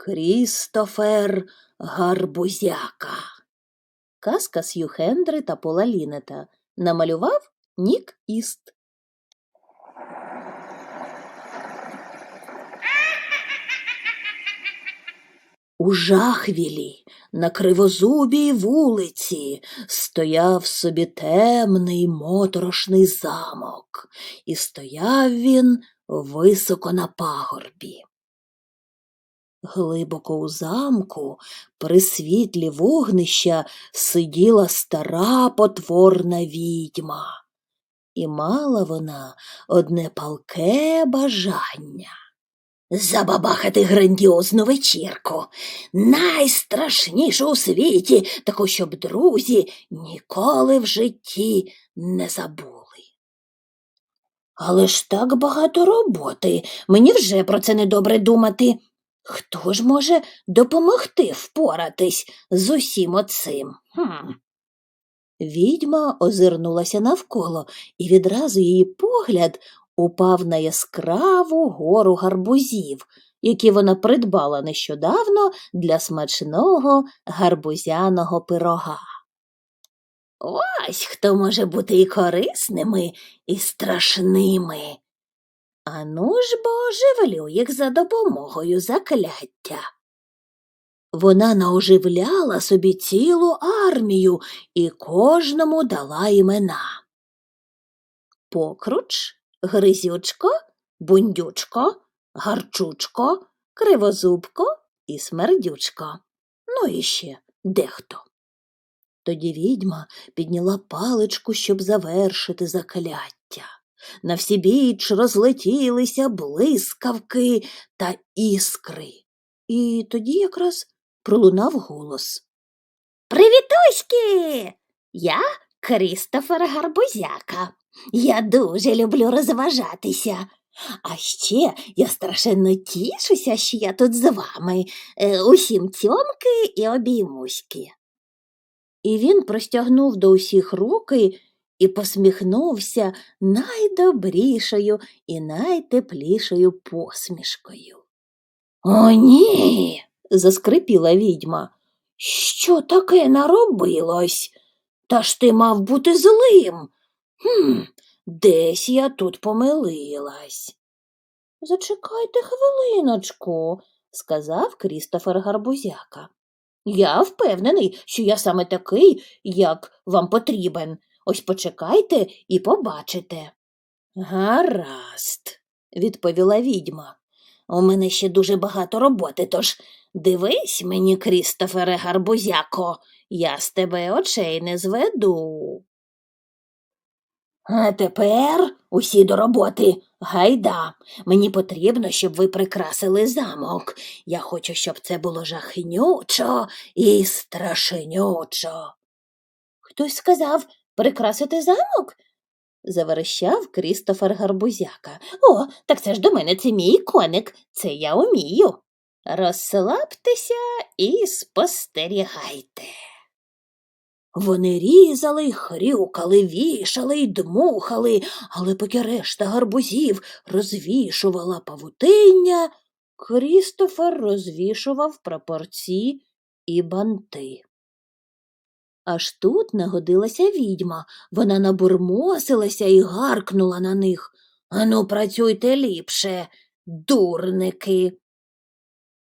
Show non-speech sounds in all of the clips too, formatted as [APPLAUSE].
Крістофер Гарбузяка. Казка Сью Хендри та Пола Лінета. Намалював Нік Іст. У жахвілі на кривозубій вулиці стояв собі темний моторошний замок, і стояв він високо на пагорбі. Глибоко у замку, при світлі вогнища, сиділа стара потворна відьма, і мала вона одне палке бажання забабахати грандіозну вечірку, найстрашнішу у світі, таку, щоб друзі ніколи в житті не забули. Але ж так багато роботи, мені вже про це недобре думати. Хто ж може допомогти впоратись з усім оцим? Хм. Відьма озирнулася навколо, і відразу її погляд упав на яскраву гору гарбузів, які вона придбала нещодавно для смачного гарбузяного пирога. Ось хто може бути і корисними, і страшними. Ану ж бо оживлю їх за допомогою закляття. Вона наоживляла собі цілу армію і кожному дала імена. Покруч, Гризючко, бундючко, гарчучко, кривозубко і смердючко. Ну і ще дехто. Тоді відьма підняла паличку, щоб завершити закляття. На всі біч розлетілися блискавки та іскри. І тоді якраз пролунав голос. Привітуськи! Я Крістофер Гарбузяка. Я дуже люблю розважатися. А ще я страшенно тішуся, що я тут з вами. Е, Усім цьомки і обіймуськи. І він простягнув до усіх руки і посміхнувся найдобрішою і найтеплішою посмішкою. О, ні. заскрипіла відьма. Що таке наробилось? Та ж ти мав бути злим. Хм, десь я тут помилилась. Зачекайте хвилиночку, сказав Крістофер Гарбузяка. Я впевнений, що я саме такий, як вам потрібен. Ось почекайте і побачите. Гаразд, відповіла відьма. У мене ще дуже багато роботи, тож дивись мені, Крістофере Гарбузяко, я з тебе очей не зведу. А тепер усі до роботи. Гайда. Мені потрібно, щоб ви прикрасили замок. Я хочу, щоб це було жахнючо і страшенючо. Хтось сказав прикрасити замок? заверещав Крістофер Гарбузяка. О, так це ж до мене це мій коник, це я умію. Розслабтеся і спостерігайте. Вони різали, хрюкали, вішали й дмухали, але поки решта гарбузів розвішувала павутиння, Крістофер розвішував прапорці і банти. Аж тут нагодилася відьма, вона набурмосилася і гаркнула на них. Ану, працюйте ліпше, дурники.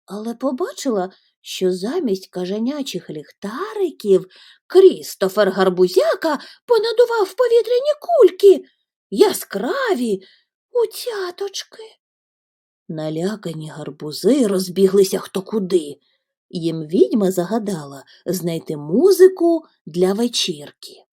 Але побачила, що замість кажанячих ліхтариків Крістофер Гарбузяка понадував повітряні кульки, яскраві утяточки. Налякані гарбузи розбіглися хто куди. Їм відьма загадала знайти музику для вечірки.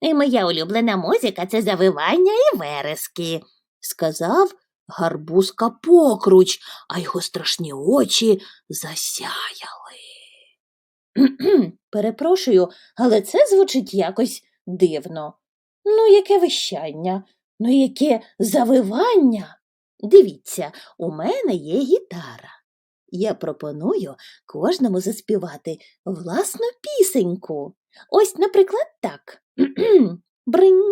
І моя улюблена музика це завивання і верески, сказав гарбузка покруч, а його страшні очі засяяли. [CLEARS THROAT] Перепрошую, але це звучить якось дивно. Ну, яке вищання, ну, яке завивання. Дивіться, у мене є гітара. Я пропоную кожному заспівати власну пісеньку. Ось, наприклад, так. [CLEARS THROAT] Бринь,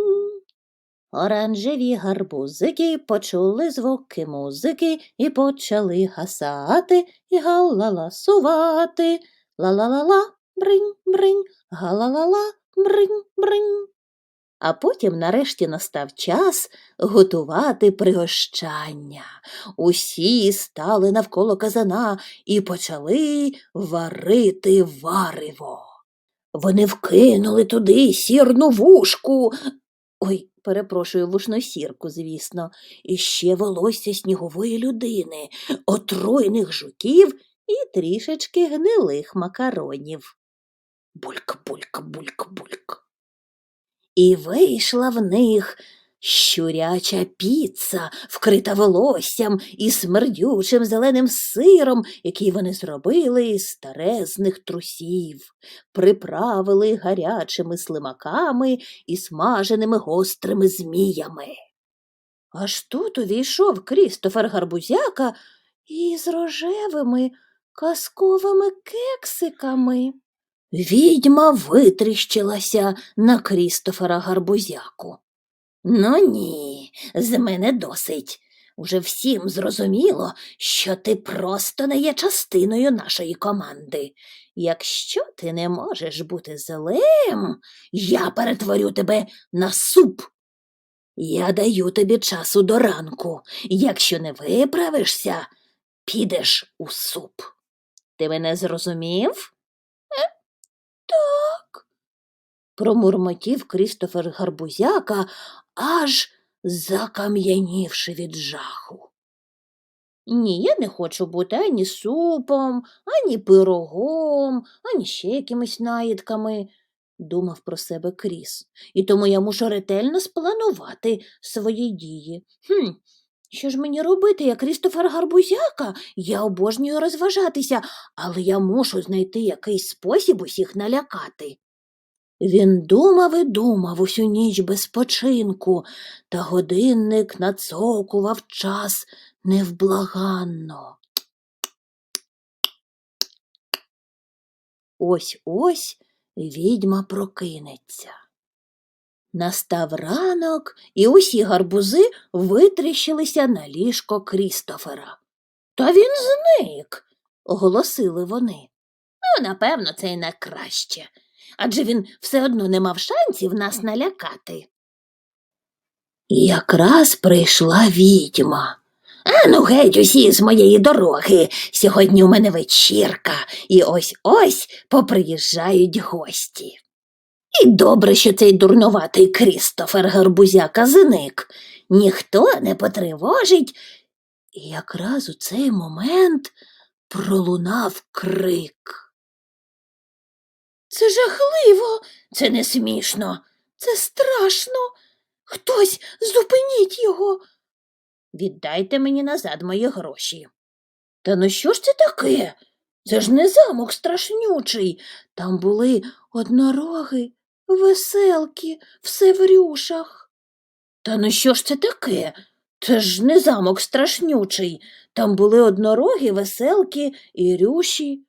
Оранжеві гарбузики почули звуки музики і почали гасати і галаласувати. Ла-ла-ла-ла, бринь, бринь, га-ла-ла-ла, бринь, бринь. А потім нарешті настав час готувати пригощання. Усі стали навколо казана і почали варити варево. Вони вкинули туди сірну вушку. Ой, перепрошую, вушносірку, звісно, і ще волосся снігової людини, отруйних жуків і трішечки гнилих макаронів. Бульк, бульк, бульк, бульк. І вийшла в них щуряча піца, вкрита волоссям і смердючим зеленим сиром, який вони зробили із старезних трусів, приправили гарячими слимаками і смаженими гострими зміями. Аж тут увійшов Крістофер Гарбузяка із рожевими казковими кексиками. Відьма витріщилася на Крістофера Гарбузяку. Ну ні, з мене досить. Уже всім зрозуміло, що ти просто не є частиною нашої команди. Якщо ти не можеш бути злим, я перетворю тебе на суп. Я даю тобі часу до ранку. Якщо не виправишся, підеш у суп. Ти мене зрозумів? Так. промурмотів Крістофер Гарбузяка, аж закам'янівши від жаху. Ні, я не хочу бути ані супом, ані пирогом, ані ще якимись наїдками, думав про себе Кріс, і тому я мушу ретельно спланувати свої дії. Хм, що ж мені робити, як Крістофер Гарбузяка? Я обожнюю розважатися, але я мушу знайти якийсь спосіб усіх налякати. Він думав і думав усю ніч без починку, та годинник нацокував час невблаганно. Ось ось відьма прокинеться. Настав ранок, і усі гарбузи витріщилися на ліжко Крістофера. Та він зник, оголосили вони. Ну, напевно, це й на краще, адже він все одно не мав шансів нас налякати. Якраз прийшла відьма. Ану, геть усі з моєї дороги. Сьогодні у мене вечірка, і ось ось поприїжджають гості. І добре, що цей дурнуватий Крістофер Гарбузяка зник. Ніхто не потривожить. І якраз у цей момент пролунав крик. Це жахливо, це не смішно, це страшно. Хтось зупиніть його. Віддайте мені назад мої гроші. Та ну що ж це таке? Це ж не замок страшнючий. Там були однороги, веселки, все в рюшах. Та ну що ж це таке? Це ж не замок страшнючий. Там були однороги, веселки і рюші.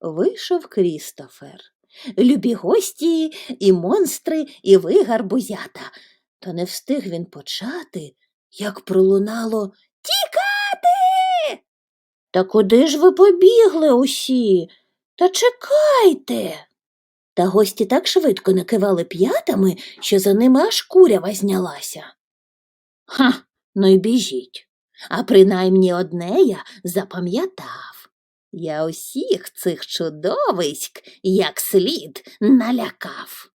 Вийшов Крістофер. Любі гості, і монстри, і ви гарбузята. Та не встиг він почати, як пролунало Тікати. Та куди ж ви побігли усі? Та чекайте. Та гості так швидко накивали п'ятами, що за ними аж курява знялася. Ха, ну й біжіть. А принаймні одне я запам'ятав. Я усіх цих чудовиськ як слід налякав.